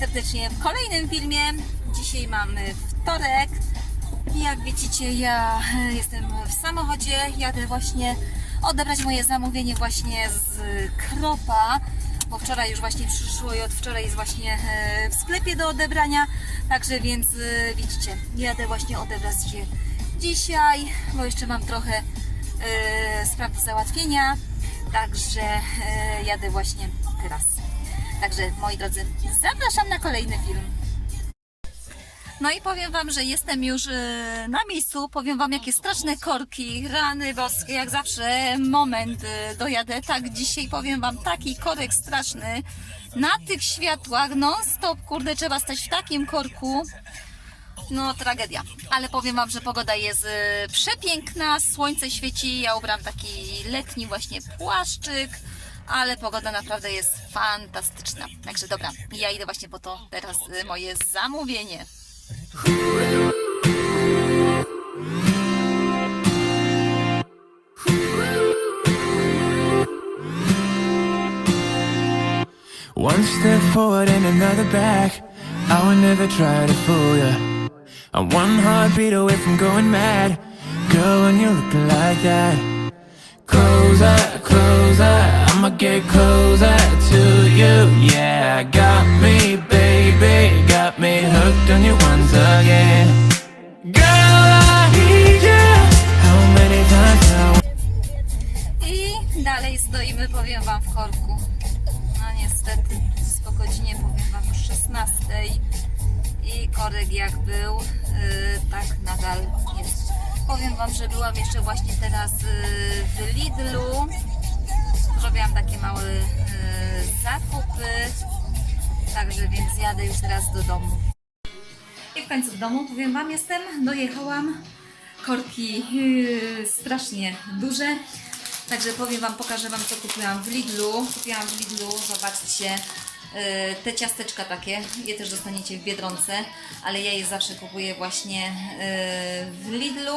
serdecznie w kolejnym filmie. Dzisiaj mamy wtorek. Jak widzicie, ja jestem w samochodzie. Jadę właśnie odebrać moje zamówienie właśnie z Kropa, bo wczoraj już właśnie przyszło i od wczoraj jest właśnie e, w sklepie do odebrania. Także więc e, widzicie, jadę właśnie odebrać je dzisiaj, bo jeszcze mam trochę e, spraw do załatwienia. Także jadę właśnie teraz. Także moi drodzy, zapraszam na kolejny film. No i powiem Wam, że jestem już e, na miejscu. Powiem Wam, jakie straszne korki, rany boskie, jak zawsze moment e, dojadę. Tak, dzisiaj powiem Wam, taki korek straszny. Na tych światłach non-stop, kurde, trzeba stać w takim korku. No, tragedia. Ale powiem Wam, że pogoda jest e, przepiękna, słońce świeci. Ja ubrałam taki letni właśnie płaszczyk, ale pogoda naprawdę jest fantastyczna. Także dobra, ja idę właśnie po to teraz e, moje zamówienie. One step forward and another back. I would never try to fool ya. I'm one heartbeat away from going mad. Girl, when you're looking like that. Closer, closer, I'ma get closer to you. Yeah, got me, baby, got me hooked on you once again. Girl, I need you. How many times? I dalej stoimy, powiem Wam, w korku. No niestety, po godzinie, powiem Wam, już 16. I korek jak był, yy, tak nadal jest. Powiem Wam, że byłam jeszcze właśnie teraz yy, w Lidlu. Zrobiłam takie małe yy, zakupy. Także więc jadę już teraz do domu. I w końcu w domu, powiem Wam, jestem, dojechałam. Korki yy, strasznie duże. Także powiem Wam, pokażę Wam co kupiłam w Lidlu. Kupiłam w Lidlu, zobaczcie, yy, te ciasteczka takie, je też dostaniecie w Biedronce, ale ja je zawsze kupuję właśnie w Lidlu.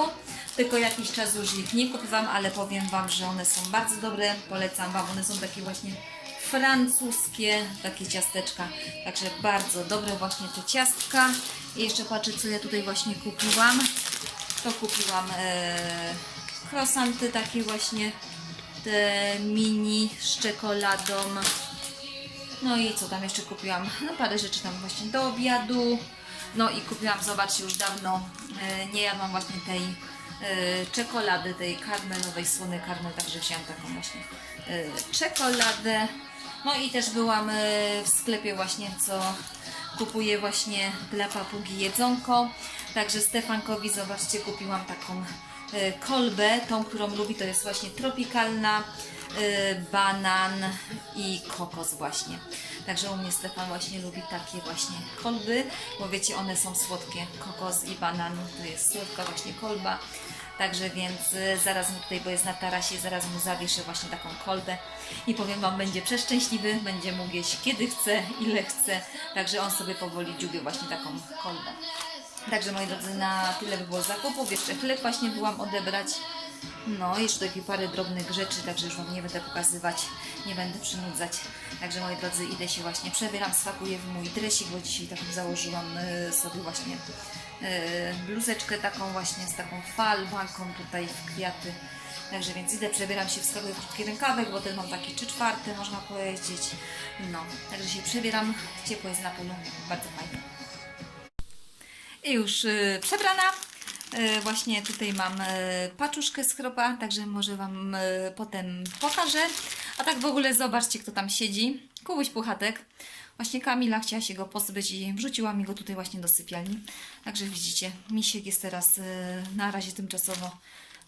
Tylko jakiś czas już ich nie kupowałam, ale powiem Wam, że one są bardzo dobre, polecam Wam, one są takie właśnie francuskie takie ciasteczka. Także bardzo dobre właśnie te ciastka. I jeszcze patrzę, co ja tutaj właśnie kupiłam. To kupiłam e, croissanty takie właśnie, te mini z czekoladą. No i co tam jeszcze kupiłam? No parę rzeczy tam właśnie do obiadu. No i kupiłam, zobaczcie, już dawno e, nie jadłam właśnie tej czekolady, tej karmelowej, słony karmel, także wziąłam taką właśnie e, czekoladę. No i też byłam e, w sklepie właśnie, co kupuję właśnie dla papugi jedzonko. Także Stefankowi, zobaczcie, kupiłam taką e, kolbę, tą, którą lubi, to jest właśnie tropikalna, e, banan i kokos właśnie. Także u mnie Stefan właśnie lubi takie właśnie kolby, bo wiecie, one są słodkie. Kokos i banan to jest słodka właśnie kolba. Także więc y, zaraz mu tutaj, bo jest na tarasie, zaraz mu zawieszę właśnie taką kolbę i powiem Wam, będzie przeszczęśliwy, będzie mógł jeść kiedy chce, ile chce. Także on sobie powoli dziubie właśnie taką kolbę. Także moi drodzy, na tyle by było zakupów. Jeszcze chleb właśnie byłam odebrać. No, jeszcze takie parę drobnych rzeczy, także już Wam nie będę pokazywać, nie będę przynudzać. Także moi drodzy, idę się właśnie przebieram, spakuję w mój dresik, bo dzisiaj taką założyłam y, sobie właśnie bluzeczkę taką właśnie z taką falbanką tutaj w kwiaty. Także więc idę, przebieram się, wskakuję w krótki rękawek, bo ten mam taki 3 czwarte, można powiedzieć. No, także się przebieram, ciepło jest na polu, bardzo fajnie. I już y, przebrana. Y, właśnie tutaj mam y, paczuszkę z chropa, także może Wam potem pokażę. A tak w ogóle zobaczcie, kto tam siedzi. Kubuś Puchatek. Właśnie Kamila chciała się go pozbyć i wrzuciła mi go tutaj właśnie do sypialni. Także widzicie, misiek jest teraz y, na razie tymczasowo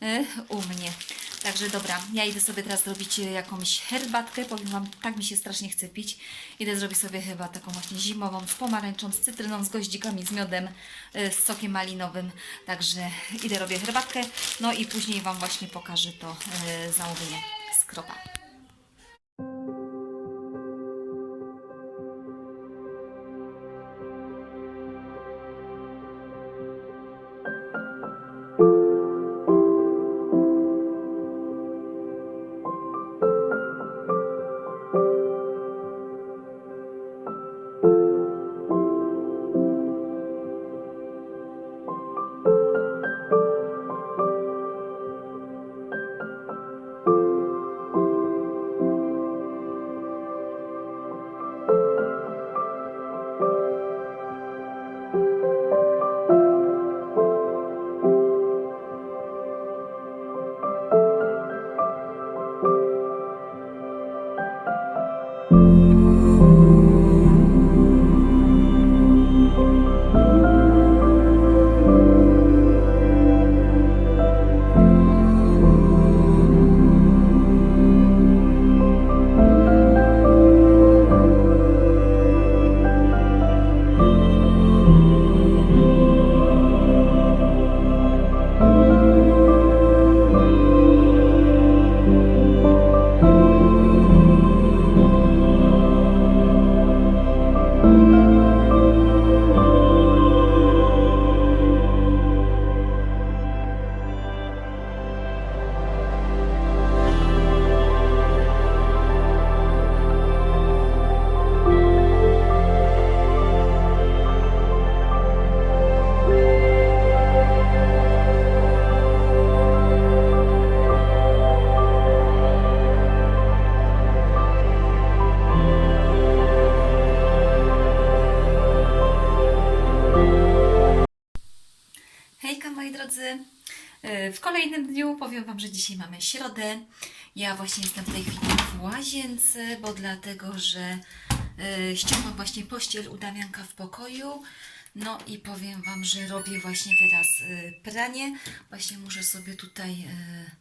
y, u mnie. Także dobra, ja idę sobie teraz zrobić jakąś herbatkę. Powiem Wam, tak mi się strasznie chce pić. Idę zrobić sobie chyba taką właśnie zimową z pomarańczą, z cytryną, z goździkami, z miodem, y, z sokiem malinowym. Także idę robię herbatkę. No i później Wam właśnie pokażę to zamówienie z kropa. Powiem Wam, że dzisiaj mamy środę. Ja właśnie jestem w tej chwili w łazience, bo dlatego, że e, ściągam właśnie pościel u Damianka w pokoju. No i powiem Wam, że robię właśnie teraz e, pranie. Właśnie muszę sobie tutaj e,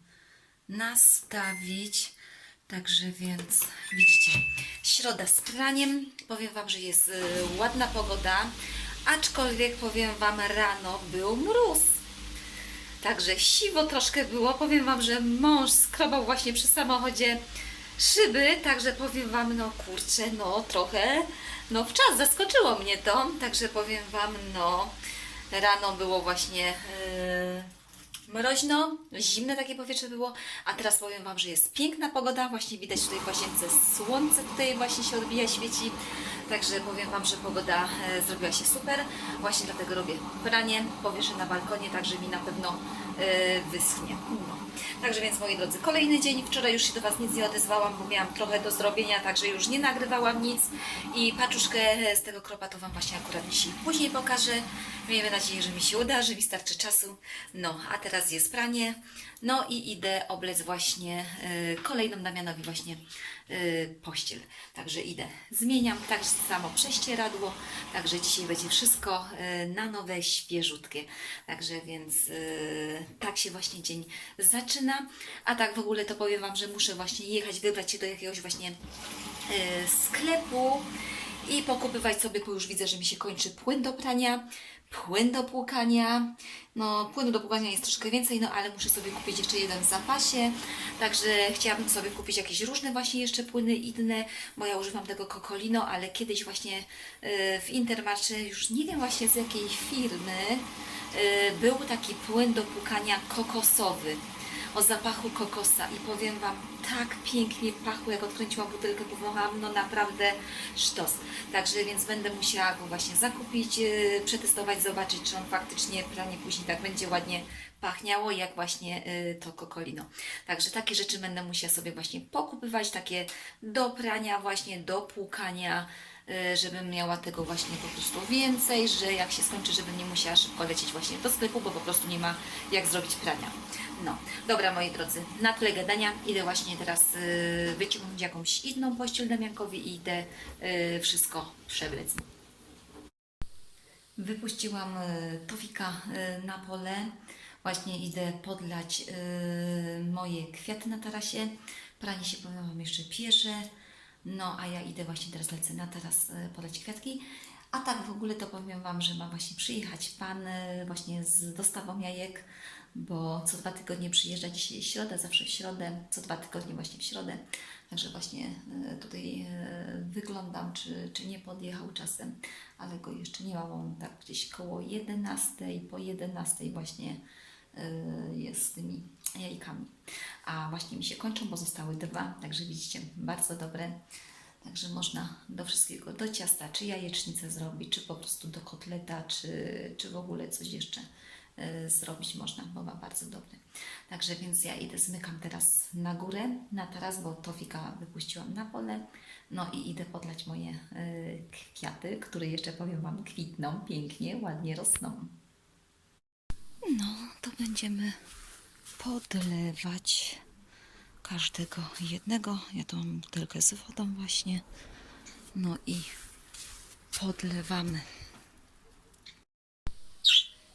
nastawić. Także więc widzicie, środa z praniem. Powiem Wam, że jest y, ładna pogoda, aczkolwiek powiem Wam, rano był mróz. Także siwo troszkę było. Powiem Wam, że mąż skrobał właśnie przy samochodzie szyby, także powiem Wam, no kurczę, no trochę, no w czas zaskoczyło mnie to. Także powiem Wam, no rano było właśnie yy, mroźno, zimne takie powietrze było, a teraz powiem Wam, że jest piękna pogoda, właśnie widać tutaj w łazience słońce tutaj właśnie się odbija, świeci, także powiem Wam, że pogoda e, zrobiła się super, właśnie dlatego robię pranie, powieszę na balkonie, także mi na pewno wyschnie. No. Także więc moi drodzy, kolejny dzień, wczoraj już się do Was nic nie odezwałam, bo miałam trochę do zrobienia, także już nie nagrywałam nic i paczuszkę z tego kropa to Wam właśnie akurat dzisiaj później pokażę. Miejmy nadzieję, że mi się uda, że mi starczy czasu. No, a teraz jest pranie. No i idę oblec właśnie y, kolejną Damianowi właśnie y, pościel. Także idę, zmieniam tak samo prześcieradło. Także dzisiaj będzie wszystko y, na nowe, świeżutkie. Także więc y, tak się właśnie dzień zaczyna. A tak w ogóle to powiem Wam, że muszę właśnie jechać, wybrać się do jakiegoś właśnie y, sklepu i pokupywać sobie, bo już widzę, że mi się kończy płyn do prania, płyn do płukania. No, płynu do płukania jest troszkę więcej, no ale muszę sobie kupić jeszcze jeden w zapasie. Także chciałabym sobie kupić jakieś różne właśnie jeszcze płyny inne, bo ja używam tego Cocolino, ale kiedyś właśnie y, w Intermarché, już nie wiem właśnie z jakiej firmy, y, był taki płyn do płukania kokosowy o zapachu kokosa i powiem Wam, tak pięknie pachło, jak odkręciłam butelkę, powąchałam, no naprawdę sztos. Także więc będę musiała go właśnie zakupić, yy, przetestować, zobaczyć, czy on faktycznie pranie później tak będzie ładnie pachniało, jak właśnie yy, to kokolino. Także takie rzeczy będę musiała sobie właśnie pokupywać, takie do prania właśnie, do płukania, y, żebym miała tego właśnie po prostu więcej, że jak się skończy, żebym nie musiała szybko lecieć właśnie do sklepu, bo po prostu nie ma jak zrobić prania. No, dobra moi drodzy, na tyle gadania idę właśnie teraz y, wyciągnąć jakąś inną pościel Damiankowi i idę y, wszystko przewlec. Wypuściłam y, Tofika y, na pole. Właśnie idę podlać y, moje kwiaty na tarasie. Pranie się powiem Wam jeszcze pierze. No, a ja idę właśnie teraz lecę na taras y, podlać kwiatki. A tak w ogóle to powiem Wam, że ma właśnie przyjechać Pan y, właśnie z dostawą jajek, bo co dwa tygodnie przyjeżdża. Dzisiaj środa, zawsze w środę, co dwa tygodnie właśnie w środę. Także właśnie y, tutaj wyglądam, czy, czy nie podjechał czasem, ale go jeszcze nie ma, on tak gdzieś koło 11, po 11 właśnie jest z tymi jajkami. A właśnie mi się kończą, bo zostały dwa, także widzicie, bardzo dobre. Także można do wszystkiego, do ciasta, czy jajecznicę zrobić, czy po prostu do kotleta, czy, czy w ogóle coś jeszcze y, zrobić można, bo ma bardzo dobry. Także więc ja idę, zmykam teraz na górę, na taras, bo Tofika wypuściłam na pole. No i idę podlać moje y, kwiaty, które jeszcze powiem Wam kwitną pięknie, ładnie rosną. No, to będziemy podlewać każdego jednego. Ja tu mam butelkę z wodą właśnie. No i podlewamy.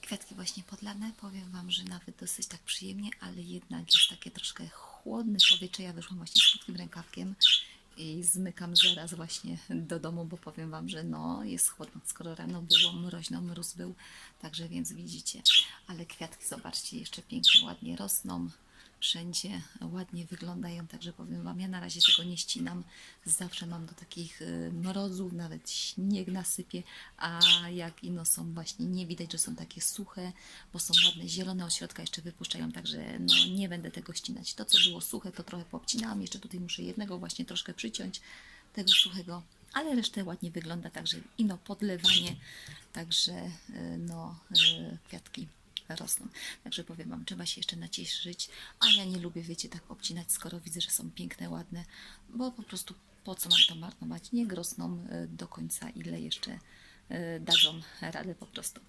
Kwiatki właśnie podlane. Powiem Wam, że nawet dosyć tak przyjemnie, ale jednak jest takie troszkę chłodne powietrze. Ja wyszłam właśnie z krótkim rękawkiem i zmykam zaraz właśnie do domu, bo powiem Wam, że no jest chłodno. Skoro rano było mroźno, mróz był, także więc widzicie. Ale kwiatki, zobaczcie, jeszcze pięknie, ładnie rosną. Wszędzie ładnie wyglądają, także powiem Wam, ja na razie tego nie ścinam. Zawsze mam do takich y, mrozów, nawet śnieg nasypie, a jak ino są właśnie, nie widać, że są takie suche, bo są ładne, zielone od środka jeszcze wypuszczają, także no, nie będę tego ścinać. To, co było suche, to trochę popcinałam, jeszcze tutaj muszę jednego właśnie troszkę przyciąć, tego suchego, ale resztę ładnie wygląda, także ino podlewanie, także y, no y, kwiatki rosną. Także powiem Wam, trzeba się jeszcze nacieszyć, a ja nie lubię, wiecie, tak obcinać, skoro widzę, że są piękne, ładne, bo po prostu po co mam to marnować? Niech rosną y, do końca, ile jeszcze y, dadzą radę po prostu.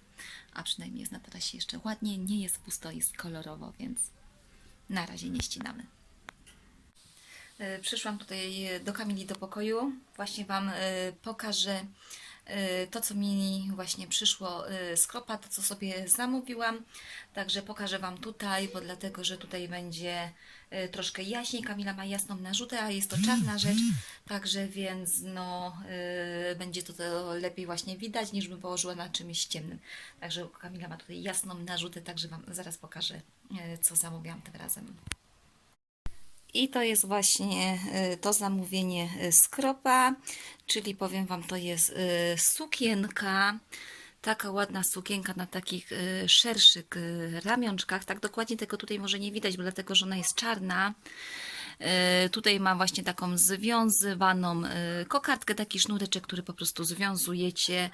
a przynajmniej jest na tarasie jeszcze ładnie, nie jest pusto, jest kolorowo, więc na razie nie ścinamy. E, Przyszłam tutaj e, do Kamili do pokoju. Właśnie Wam e, pokażę e, to, co mi właśnie przyszło e, z kropa, to, co sobie zamówiłam. Także pokażę Wam tutaj, bo dlatego, że tutaj będzie e, troszkę jaśniej. Kamila ma jasną narzutę, a jest to czarna rzecz. Także więc no, będzie to, to lepiej właśnie widać, niż bym położyła na czymś ciemnym. Także Kamila ma tutaj jasną narzutę, także Wam zaraz pokażę, co zamówiłam tym razem. I to jest właśnie y, to zamówienie y, z kropa, czyli powiem Wam, to jest y, sukienka, taka ładna sukienka na takich y, szerszych y, ramionczkach. Tak dokładnie tego tutaj może nie widać, bo dlatego, że ona jest czarna. Y, Tutaj ma właśnie taką związywaną y, kokardkę, taki sznureczek, który po prostu związujecie.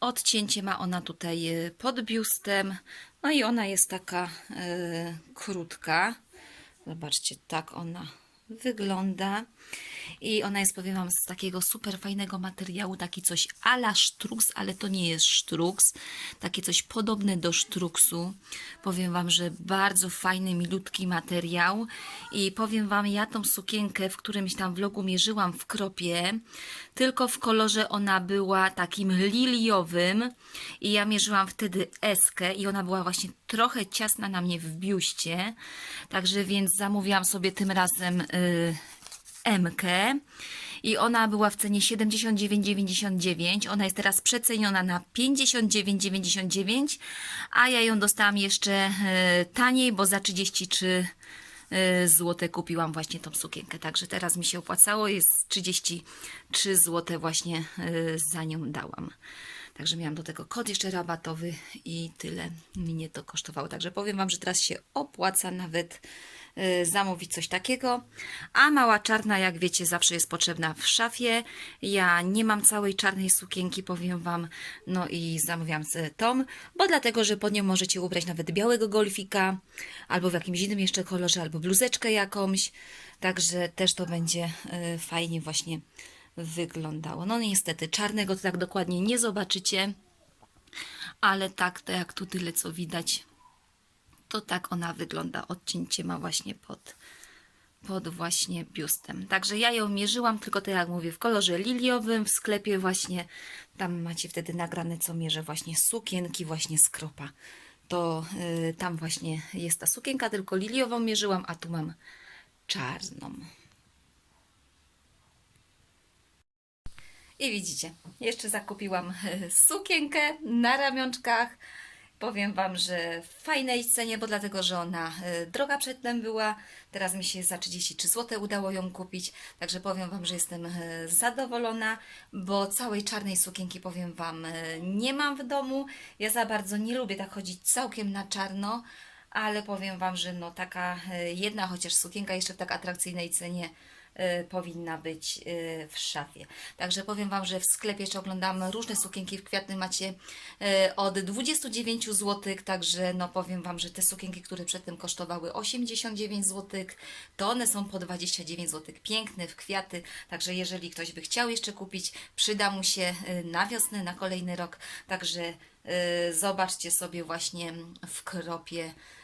Odcięcie ma ona tutaj y, pod biustem. No i ona jest taka y, krótka. Zobaczcie, tak ona wygląda. I ona jest, powiem Wam, z takiego super fajnego materiału, taki coś ala sztruks, ale to nie jest sztruks. Takie coś podobne do sztruksu. Powiem Wam, że bardzo fajny, milutki materiał. I powiem Wam, ja tą sukienkę w którymś tam vlogu mierzyłam w kropie, tylko w kolorze ona była takim liliowym. I ja mierzyłam wtedy eskę i ona była właśnie trochę ciasna na mnie w biuście. Także więc zamówiłam sobie tym razem... Yy, MK i ona była w cenie 79,99. Ona jest teraz przeceniona na 59,99, a ja ją dostałam jeszcze e, taniej, bo za 33 e, złote kupiłam właśnie tą sukienkę. Także teraz mi się opłacało, jest 33 złote właśnie e, za nią dałam. Także miałam do tego kod jeszcze rabatowy i tyle mnie to kosztowało. Także powiem Wam, że teraz się opłaca nawet y, zamówić coś takiego. A mała czarna, jak wiecie, zawsze jest potrzebna w szafie. Ja nie mam całej czarnej sukienki, powiem Wam. No i zamówiłam tą, bo dlatego, że pod nią możecie ubrać nawet białego golfika, albo w jakimś innym jeszcze kolorze, albo bluzeczkę jakąś. Także też to będzie y, fajnie właśnie wyglądało. No niestety, czarnego to tak dokładnie nie zobaczycie, ale tak, to jak tu tyle co widać, to tak ona wygląda. Odcięcie ma właśnie pod, pod właśnie biustem. Także ja ją mierzyłam, tylko to jak mówię, w kolorze liliowym, w sklepie właśnie, tam macie wtedy nagrane, co mierzę właśnie sukienki właśnie z kropa. To y, tam właśnie jest ta sukienka, tylko liliową mierzyłam, a tu mam czarną. I widzicie, jeszcze zakupiłam sukienkę na ramionczkach. Powiem Wam, że w fajnej cenie, bo dlatego, że ona e, droga przedtem była. Teraz mi się za 33 zł udało ją kupić. Także powiem Wam, że jestem e, zadowolona, bo całej czarnej sukienki, powiem Wam, e, nie mam w domu. Ja za bardzo nie lubię tak chodzić całkiem na czarno, ale powiem Wam, że no taka jedna chociaż sukienka jeszcze w tak atrakcyjnej cenie powinna być y, w szafie. Także powiem Wam, że w sklepie jeszcze oglądam różne sukienki w kwiatnym macie y, od 29 zł, także no powiem Wam, że te sukienki, które przedtem kosztowały 89 zł, to one są po 29 zł. Piękne w kwiaty, także jeżeli ktoś by chciał jeszcze kupić, przyda mu się y, na wiosnę, na kolejny rok, także y, zobaczcie sobie właśnie w kropie y,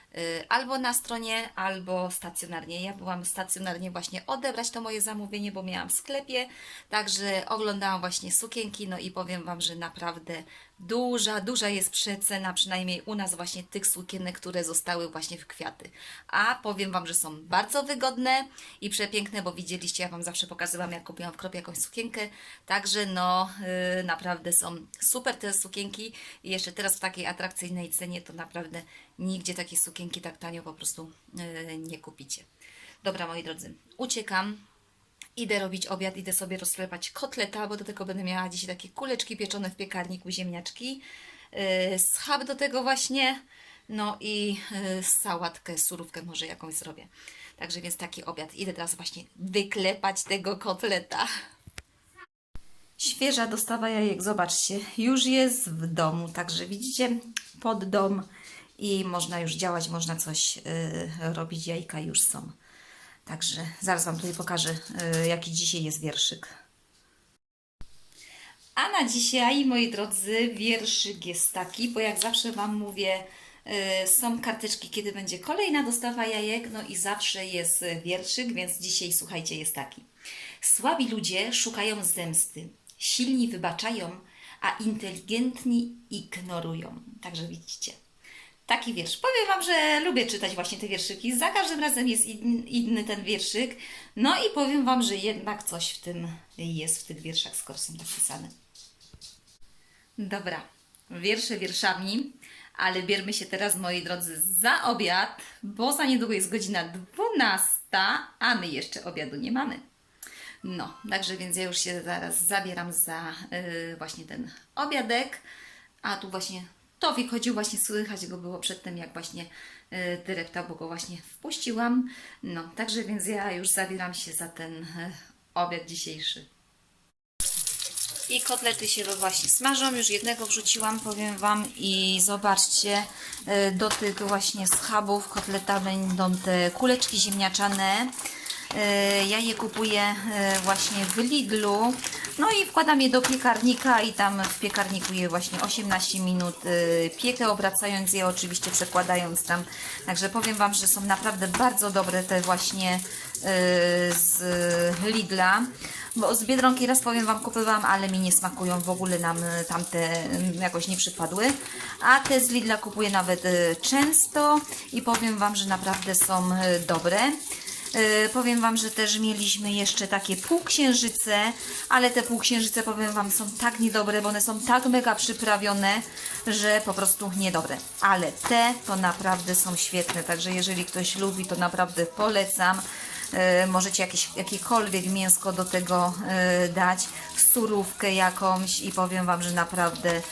albo na stronie, albo stacjonarnie. Ja byłam stacjonarnie właśnie odebrać to moje zamówienie, bo miałam w sklepie, także oglądałam właśnie sukienki, no i powiem Wam, że naprawdę duża, duża jest przecena, przynajmniej u nas właśnie tych sukienek, które zostały właśnie w kwiaty. A powiem Wam, że są bardzo wygodne i przepiękne, bo widzieliście, ja Wam zawsze pokazywałam, jak kupiłam w kropie jakąś sukienkę, także no yy, naprawdę są super te sukienki i jeszcze teraz w takiej atrakcyjnej cenie to naprawdę nigdzie takiej sukienki tak tanio po prostu yy, nie kupicie. Dobra, moi drodzy, uciekam. Idę robić obiad, idę sobie rozklepać kotleta, bo do tego będę miała dzisiaj takie kuleczki pieczone w piekarniku, ziemniaczki. Yy, schab do tego właśnie, no i yy, sałatkę, surówkę może jakąś zrobię. Także więc taki obiad. Idę teraz właśnie wyklepać tego kotleta. Świeża dostawa jajek, zobaczcie, już jest w domu, także widzicie, pod dom i można już działać, można coś yy, robić, jajka już są. Także zaraz Wam tutaj pokażę, yy, jaki dzisiaj jest wierszyk. A na dzisiaj, moi drodzy, wierszyk jest taki, bo jak zawsze Wam mówię, y, są karteczki, kiedy będzie kolejna dostawa jajek, no i zawsze jest y, wierszyk, więc dzisiaj, słuchajcie, jest taki. Słabi ludzie szukają zemsty, silni wybaczają, a inteligentni ignorują. Także widzicie. Taki wiersz. Powiem Wam, że lubię czytać właśnie te wierszyki. Za każdym razem jest in, inny ten wierszyk. No i powiem Wam, że jednak coś w tym jest, w tych wierszach, skoro są tak pisane. Dobra, wiersze wierszami, ale bierzmy się teraz, moi drodzy, za obiad, bo za niedługo jest godzina 12, a my jeszcze obiadu nie mamy. No, także więc ja już się zaraz zabieram za y, właśnie ten obiadek, a tu właśnie Towik chodził, właśnie słychać go było przedtem, jak właśnie y, dyrektor, bo go właśnie wpuściłam. No, także więc ja już zabieram się za ten y, obiad dzisiejszy. I kotlety się właśnie smażą. Już jednego wrzuciłam, powiem Wam. I zobaczcie, y, do tych właśnie schabów kotleta będą te kuleczki ziemniaczane. Y, Ja je kupuję y, właśnie w Lidlu. No i wkładam je do piekarnika i tam w piekarniku je właśnie 18 minut y, piekę, obracając je, oczywiście przekładając tam. Także powiem Wam, że są naprawdę bardzo dobre te właśnie z Lidla. Bo z Biedronki raz powiem Wam kupywałam, ale mi nie smakują, w ogóle nam tamte jakoś nie przypadły. A te z Lidla kupuję nawet często i powiem Wam, że naprawdę są dobre. Y, Powiem Wam, że też mieliśmy jeszcze takie półksiężyce, ale te półksiężyce, powiem Wam, są tak niedobre, bo one są tak mega przyprawione, że po prostu niedobre. Ale te to naprawdę są świetne, także jeżeli ktoś lubi, to naprawdę polecam. Y, Możecie jakieś, jakiekolwiek mięsko do tego y, dać, surówkę jakąś i powiem Wam, że naprawdę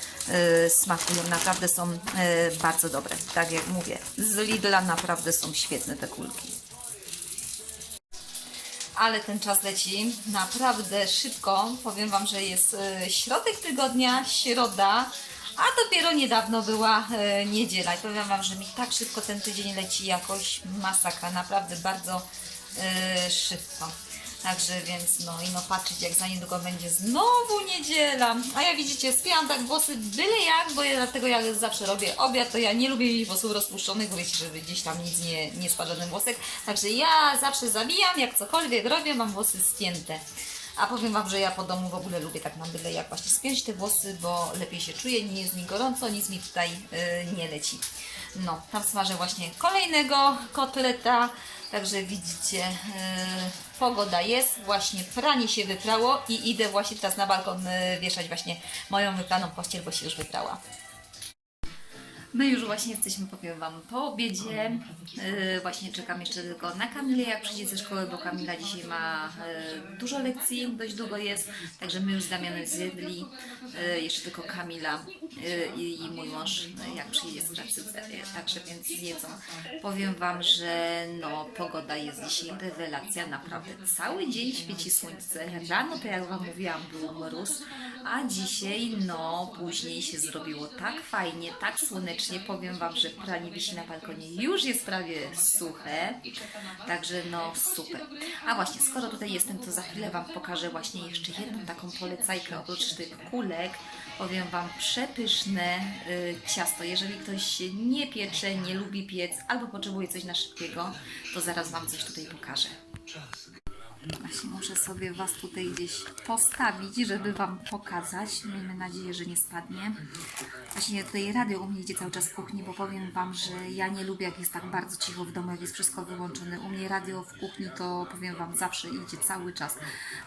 smakują, naprawdę są bardzo dobre. Tak jak mówię, z Lidla naprawdę są świetne te kulki ale ten czas leci naprawdę szybko. Powiem Wam, że jest e, środek tygodnia, środa, a dopiero niedawno była e, niedziela. I powiem Wam, że mi tak szybko ten tydzień leci jakoś masakra, naprawdę bardzo e, szybko. Także więc no i no patrzeć jak za niedługo będzie znowu niedziela. A ja widzicie, spięłam tak włosy byle jak, bo ja dlatego jak zawsze robię obiad, to ja nie lubię mieć włosów rozpuszczonych, bo wiecie, żeby gdzieś tam nic nie, nie spadł żaden włosek. Także ja zawsze zabijam, jak cokolwiek robię, mam włosy spięte. A powiem Wam, że ja po domu w ogóle lubię tak na byle jak właśnie spiąć te włosy, bo lepiej się czuję, nie jest mi gorąco, nic mi tutaj y, nie leci. No, tam smażę właśnie kolejnego kotleta, także widzicie, y, pogoda jest, właśnie pranie się wyprało i idę właśnie teraz na balkon y, wieszać właśnie moją wypraną pościel, bo się już wyprała. My już właśnie jesteśmy, powiem Wam, po obiedzie. Yy, właśnie czekam jeszcze tylko na Kamilę, jak przyjdzie ze szkoły, bo Kamila dzisiaj ma yy, dużo lekcji, dość długo jest. Także my już z Damianem zjedli. Yy, jeszcze tylko Kamila i, mój mąż, jak przyjdzie z pracy, także więc zjedzą. Powiem Wam, że no, pogoda jest dzisiaj rewelacja, naprawdę. Cały dzień świeci słońce. Rano, to jak Wam mówiłam, był mróz, a dzisiaj, no, później się zrobiło tak fajnie, tak słonecznie. Powiem Wam, że pranie wisi na balkonie już jest prawie suche. Także, no, super. A właśnie, skoro tutaj jestem, to za chwilę Wam pokażę właśnie jeszcze jedną taką polecajkę oprócz tych kulek. Powiem Wam, przepyszne y, ciasto. Jeżeli ktoś nie piecze, nie lubi piec albo potrzebuje coś na szybkiego, to zaraz Wam coś tutaj pokażę. Właśnie muszę sobie Was tutaj gdzieś postawić, żeby Wam pokazać. Miejmy nadzieję, że nie spadnie. Właśnie tutaj radio u mnie idzie cały czas w kuchni, bo powiem Wam, że ja nie lubię jak jest tak bardzo cicho w domu, jak jest wszystko wyłączone. U mnie radio w kuchni to powiem Wam zawsze idzie cały czas.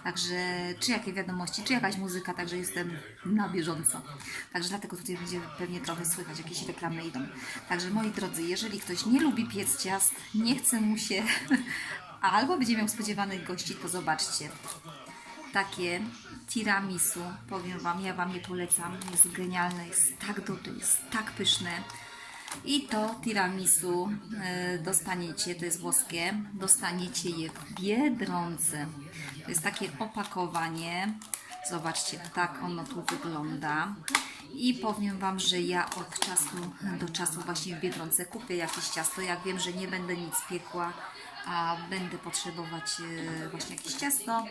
Także czy jakie wiadomości, czy jakaś muzyka, także jestem na bieżąco. Także dlatego tutaj będzie pewnie trochę słychać, jakieś reklamy idą. Także moi drodzy, jeżeli ktoś nie lubi piec ciast, nie chce mu się albo będzie miał spodziewanych gości, to zobaczcie. Takie tiramisu, powiem Wam, ja Wam je polecam, jest genialne, jest tak dobre, jest tak pyszne. I to tiramisu e, dostaniecie, to jest włoskie, dostaniecie je w Biedronce. To jest takie opakowanie, zobaczcie, tak ono tu wygląda. I powiem Wam, że ja od czasu do czasu właśnie w Biedronce kupię jakieś ciasto. Jak wiem, że nie będę nic piekła, a będę potrzebować e, właśnie jakieś ciasto,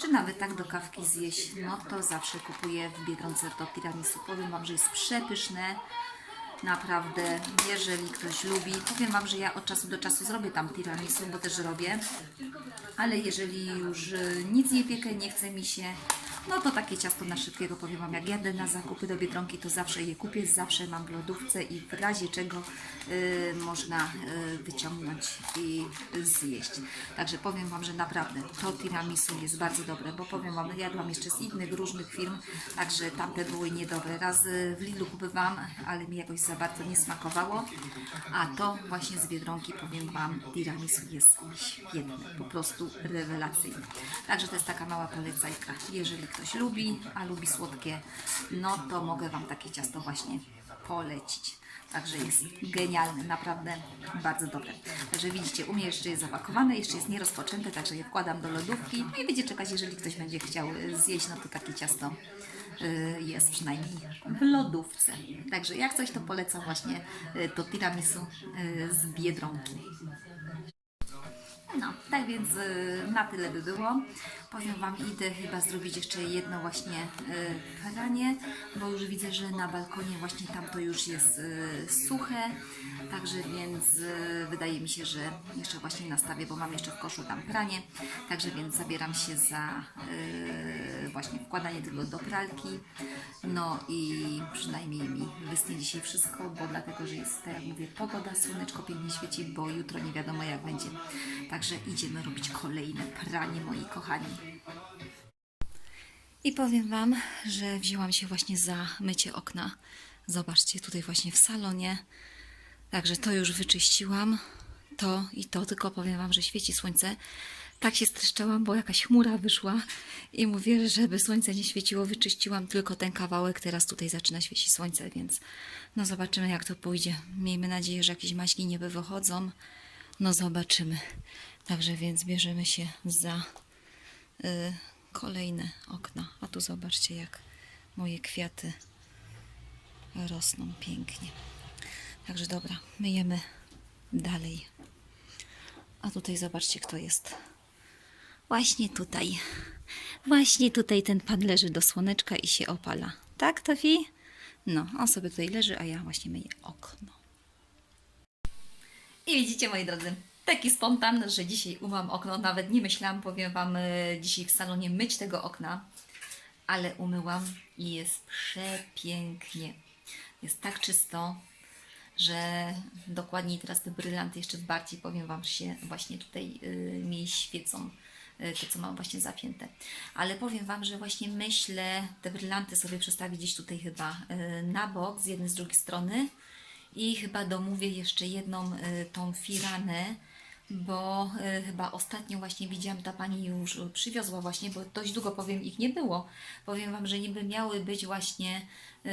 czy nawet tak do kawki zjeść, no to zawsze kupuję w Biedronce to tiramisu. Powiem Wam, że jest przepyszne. Naprawdę, jeżeli ktoś lubi, powiem Wam, że ja od czasu do czasu zrobię tam tiramisu, bo też robię, ale jeżeli już y, nic nie piekę, nie chce mi się, no to takie ciasto na szybkiego powiem Wam, jak jadę na zakupy do Biedronki, to zawsze je kupię, zawsze mam w lodówce i w razie czego y, można y, wyciągnąć i zjeść. Także powiem Wam, że naprawdę to tiramisu jest bardzo dobre, bo powiem Wam, jadłam jeszcze z innych różnych firm, także tamte były niedobre. Raz w Lidlu kupywałam, ale mi jakoś za bardzo nie smakowało, a to właśnie z Biedronki powiem Wam, tiramisu jest świetne, po prostu rewelacyjne. Także to jest taka mała polecajka. Jeżeli ktoś lubi, a lubi słodkie, no to mogę Wam takie ciasto właśnie polecić. Także jest genialne, naprawdę bardzo dobre. Także widzicie, u mnie jeszcze jest zapakowane, jeszcze jest nierozpoczęte, także je wkładam do lodówki. No i będzie czekać, jeżeli ktoś będzie chciał y, zjeść, no to takie ciasto y, jest przynajmniej w lodówce. Także jak coś, to polecam właśnie y, to tiramisu z Biedronki. No, tak więc y, na tyle by było. Powiem Wam, idę chyba zrobić jeszcze jedno właśnie y, pranie, bo już widzę, że na balkonie właśnie tam to już jest y, suche, także więc wydaje mi się, że jeszcze właśnie nastawię, bo mam jeszcze w koszu tam pranie, także więc zabieram się za właśnie wkładanie tego do pralki, no i przynajmniej mi wystnie dzisiaj wszystko, bo dlatego, że jest, tak jak mówię, pogoda, słoneczko pięknie świeci, bo jutro nie wiadomo jak będzie. Także idziemy robić kolejne pranie, moi kochani. I powiem Wam, że wzięłam się właśnie za mycie okna. Zobaczcie, tutaj właśnie w salonie. Także to już wyczyściłam. To i to, tylko powiem Wam, że świeci słońce. Tak się streszczałam, bo jakaś chmura wyszła i mówię, żeby słońce nie świeciło, wyczyściłam tylko ten kawałek. Teraz tutaj zaczyna świecić słońce, więc no zobaczymy jak to pójdzie. Miejmy nadzieję, że jakieś maśki nie wychodzą. No zobaczymy. Także więc bierzemy się za y, kolejne okna. A tu zobaczcie, jak moje kwiaty rosną pięknie. Także dobra, myjemy dalej. A tutaj zobaczcie, kto jest. Właśnie tutaj. Właśnie tutaj ten pan leży do słoneczka i się opala. Tak, Tofi? No, on sobie tutaj leży, a ja właśnie myję okno. I widzicie, moi drodzy, taki spontan, że dzisiaj umyłam okno. Nawet nie myślałam, powiem Wam, e, dzisiaj w salonie myć tego okna, ale umyłam i jest przepięknie. Jest tak czysto, że dokładniej teraz te brylanty jeszcze bardziej, powiem Wam, się właśnie tutaj y, mi świecą. y, Te, co mam właśnie zapięte. Ale powiem Wam, że właśnie myślę te brylanty sobie przestawić gdzieś tutaj chyba na bok, z jednej, z drugiej strony. I chyba domówię jeszcze jedną tą firanę, bo y, chyba ostatnio właśnie widziałam, ta pani już przywiozła właśnie, bo dość długo powiem ich nie było. Powiem Wam, że niby miały być właśnie y,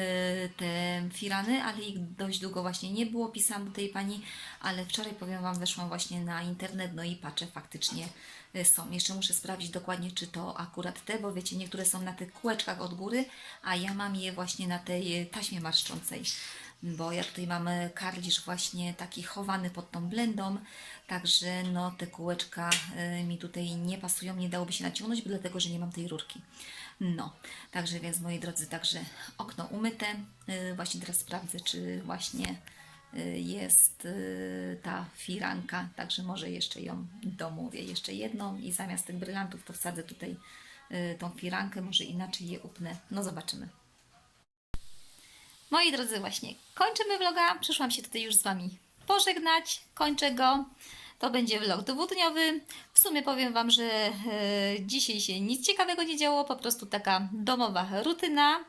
te firany, ale ich dość długo właśnie nie było. Pisałam do tej pani, ale wczoraj powiem Wam, weszłam właśnie na internet, no i patrzę, faktycznie y, są. Jeszcze muszę sprawdzić dokładnie, czy to akurat te, bo wiecie, niektóre są na tych kółeczkach od góry, a ja mam je właśnie na tej taśmie marszczącej bo ja tutaj mamy kardzisz właśnie taki chowany pod tą blendą, także no te kółeczka y, mi tutaj nie pasują, nie dałoby się naciągnąć, dlatego, że nie mam tej rurki. No, także więc moi drodzy, także okno umyte, y, właśnie teraz sprawdzę, czy właśnie y, jest ta firanka, także może jeszcze ją domówię, jeszcze jedną i zamiast tych brylantów to wsadzę tutaj tą firankę, może inaczej je upnę, no zobaczymy. Moi drodzy, właśnie kończymy vloga. Przyszłam się tutaj już z Wami pożegnać. Kończę go. To będzie vlog dwudniowy. W sumie powiem Wam, że e, dzisiaj się nic ciekawego nie działo. Po prostu taka domowa rutyna.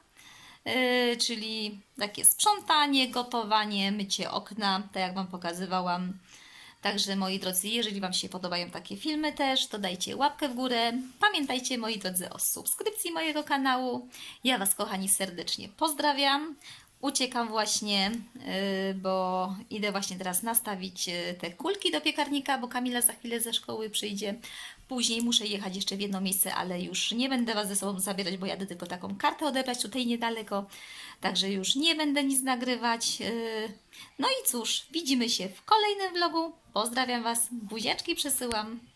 e, czyli takie sprzątanie, gotowanie, mycie okna, tak jak Wam pokazywałam. Także moi drodzy, jeżeli Wam się podobają takie filmy też, to dajcie łapkę w górę. Pamiętajcie moi drodzy o subskrypcji mojego kanału. Ja Was kochani serdecznie pozdrawiam. Uciekam właśnie, y, bo idę właśnie teraz nastawić y, te kulki do piekarnika, bo Kamila za chwilę ze szkoły przyjdzie. Później muszę jechać jeszcze w jedno miejsce, ale już nie będę Was ze sobą zabierać, bo jadę tylko taką kartę odebrać tutaj niedaleko. Także już nie będę nic nagrywać. y. No i cóż, widzimy się w kolejnym vlogu. Pozdrawiam Was, buziaczki przesyłam.